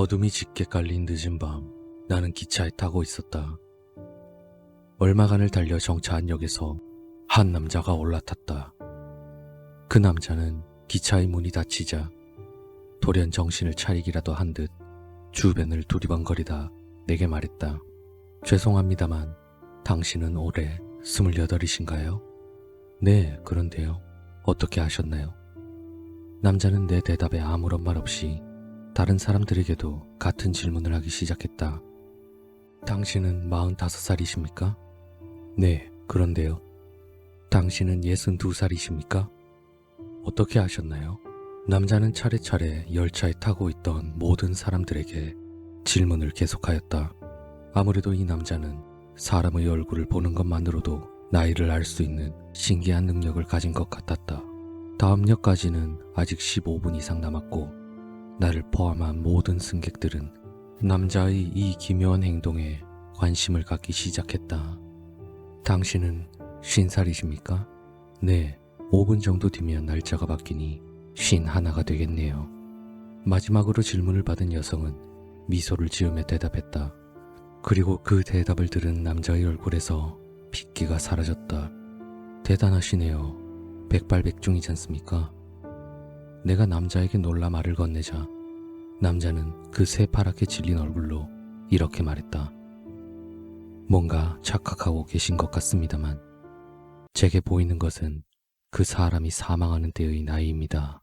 어둠이 짙게 깔린 늦은 밤, 나는 기차에 타고 있었다. 얼마간을 달려 정차한 역에서 한 남자가 올라탔다. 그 남자는 기차의 문이 닫히자 돌연 정신을 차리기라도 한 듯 주변을 두리번거리다 내게 말했다. 죄송합니다만 당신은 올해 스물여덟이신가요? 네, 그런데요. 어떻게 아셨나요? 남자는 내 대답에 아무런 말 없이 다른 사람들에게도 같은 질문을 하기 시작했다. 당신은 45살이십니까? 네, 그런데요. 당신은 62살이십니까? 어떻게 아셨나요? 남자는 차례차례 열차에 타고 있던 모든 사람들에게 질문을 계속하였다. 아무래도 이 남자는 사람의 얼굴을 보는 것만으로도 나이를 알 수 있는 신기한 능력을 가진 것 같았다. 다음 역까지는 아직 15분 이상 남았고 나를 포함한 모든 승객들은 남자의 이 기묘한 행동에 관심을 갖기 시작했다. 당신은 50살이십니까? 네, 5분 정도 뒤면 날짜가 바뀌니 쉰 하나가 되겠네요. 마지막으로 질문을 받은 여성은 미소를 지으며 대답했다. 그리고 그 대답을 들은 남자의 얼굴에서 핏기가 사라졌다. 대단하시네요. 백발백중이지 않습니까? 내가 남자에게 놀라 말을 건네자 남자는 그 새파랗게 질린 얼굴로 이렇게 말했다. 뭔가 착각하고 계신 것 같습니다만 제게 보이는 것은 그 사람이 사망하는 때의 나이입니다.